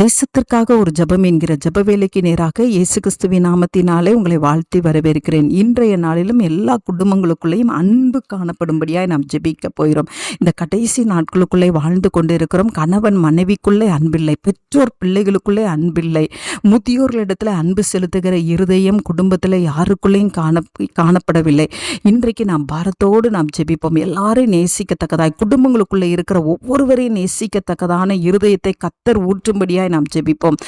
தேசத்திற்காக ஒரு ஜெபம் என்கிற ஜெப வேலைக்கு நேராக இயேசு கிறிஸ்துவின் நாமத்தினாலே உங்களை வாழ்த்தி வரவேற்கிறேன். இன்றைய நாளிலும் எல்லா குடும்பங்களுக்குள்ளேயும் அன்பு காணப்படும்படியாய் நாம் ஜெபிக்க போகிறோம். இந்த கடைசி நாட்களுக்குள்ளே வாழ்ந்து கொண்டிருக்கிறோம். கணவன் மனைவிக்குள்ளே அன்பில்லை. பெற்றோர் பிள்ளைகளுக்குள்ளே அன்பில்லை. முதியோர்களிடத்துல அன்பு செலுத்துகிற இருதயம் குடும்பத்தில் யாருக்குள்ளேயும் காண காணப்படவில்லை. இன்றைக்கு நாம் பாரத்தோடு நாம் ஜெபிப்போம். எல்லாரையும் நேசிக்கத்தக்கதாய். குடும்பங்களுக்குள்ளே இருக்கிற ஒவ்வொருவரையும் நேசிக்கத்தக்கதான இருதயத்தை கத்தர் ஊற்றும்படியாய் நாம் ஜெபிப்போம்.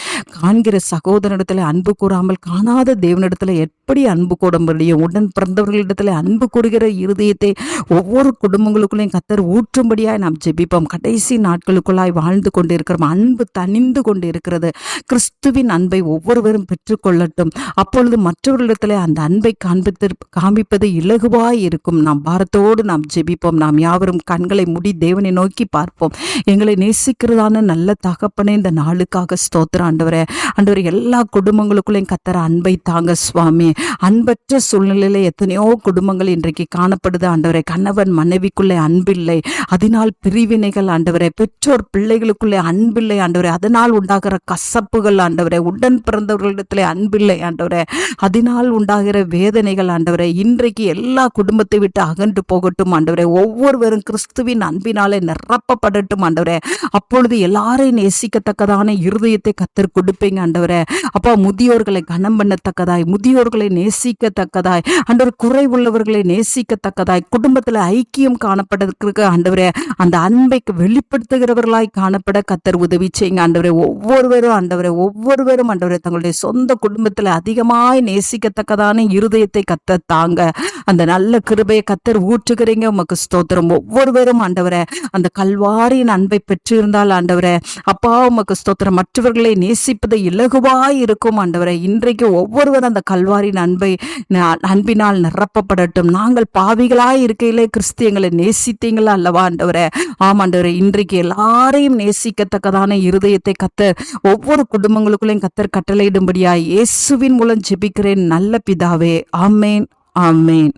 காண்கிற சகோதரனிடத்துல அன்பு கூறாமல் காணாத தேவனிடத்துல எப்படி அன்பு கூற முடியும்? உடன் பிறந்தவர்களிடத்துல அன்பு கூறுகிற இருதயத்தை ஒவ்வொரு குடும்பங்களுக்குள்ளேயும் கத்தர் ஊற்றும்படியாய் நாம் ஜெபிப்போம். கடைசி நாட்களுக்குள்ளாய் வாழ்ந்து கொண்டிருக்கிறோம். அன்பு தனிந்து கொண்டு இருக்கிறது கிறிஸ்துவின் அன்பை ஒவ்வொருவரும் பெற்றுக்கொள்ளட்டும். அப்பொழுது மற்றவர்களிடத்துல அந்த அன்பை காண்பித்து காமிப்பது இலகுவாய் இருக்கும். நாம் பாரத்தோடு நாம் ஜெபிப்போம். நாம் யாவரும் கண்களை முடி தேவனை நோக்கி பார்ப்போம். எங்களை நேசிக்கிறதான நல்ல தகப்பனே இந்த நாள் நாளுக்காக ஸ்தோத்திர ஆண்டவரே ஆண்டவர் எல்லா குடும்பங்களுக்குள்ளேயும் கத்தர அன்பை தாங்க சுவாமி. அன்பற்ற சூழ்நிலையில எத்தனையோ குடும்பங்கள் இன்றைக்கு காணப்படுது. ஆண்டவரே கணவன் மனைவிக்குள்ளே அன்பில்லை. அதனால் பிரிவினைகள் ஆண்டவரே பெற்றோர் பிள்ளைகளுக்குள்ளே அன்பில்லை ஆண்டவரே. அதனால் உண்டாகிற கசப்புகள் ஆண்டவரே உடன் பிறந்தவர்களிடத்திலே அன்பில்லை ஆண்டவரே. அதனால் உண்டாகிற வேதனைகள் ஆண்டவரே இன்றைக்கு எல்லா குடும்பத்தை விட்டு அகன்று போகட்டும் ஆண்டவரே. ஒவ்வொருவரும் கிறிஸ்துவின் அன்பினாலே நிரப்பப்படட்டும் ஆண்டவரே. அப்பொழுது எல்லாரையும் நேசிக்கத்தக்கதான இருதயத்தை கத்தர் கொடுப்பீங்க ஆண்டவரே. அப்பா முதியோர்களை கனம் பண்ணத்தக்கதாய் முதியோர்களை நேசிக்கத்தக்கதாய் ஆண்டவர் குறை உள்ளவர்களை நேசிக்கத்தக்கதாய் குடும்பத்தில் ஐக்கியம் காணப்படுறதுக்கு ஆண்டவரே. அந்த அன்பை வெளிப்படுத்துகிறவர்களாய் காணப்பட கத்தர் உதவி செய்யுங்க ஆண்டவரே. ஒவ்வொருவரும் ஆண்டவரே ஒவ்வொருவரும் ஆண்டவரே தங்களுடைய சொந்த குடும்பத்தில் அதிகமாய் நேசிக்கத்தக்கதான இருதயத்தை கத்த தாங்க. அந்த நல்ல கிருபையை கத்தர் ஊற்றுகிறீங்க. உமக்கு ஸ்தோத்திரம். ஒவ்வொருவரும் ஆண்டவரே அந்த கல்வாரியின் அன்பை பெற்றிருந்தால் ஆண்டவரே அப்பா உமக்கு ஸ்தோத்திரம். மற்றவர்களை நேசிப்பது இலகுவாய் இருக்கும் ஆண்டவரே. இன்றைக்கு ஒவ்வொருவரும் அந்த கல்வாரின் அன்பை அன்பினால் நிரப்பப்படட்டும். நாங்கள் பாவிகளாய் இருக்கையிலே கிறிஸ்தியங்களை நேசித்தீங்களா அல்லவா ஆண்டவரே? ஆமாண்டவரே இன்றைக்கு எல்லாரையும் நேசிக்கத்தக்கதான இருதயத்தை கத்தர் ஒவ்வொரு குடும்பங்களுக்குள்ளேயும் கத்தர் கட்டளையிடும்படியாய் இயேசுவின் மூலம் ஜெபிக்கிறேன். நல்ல பிதாவே ஆமேன். ஆமேன்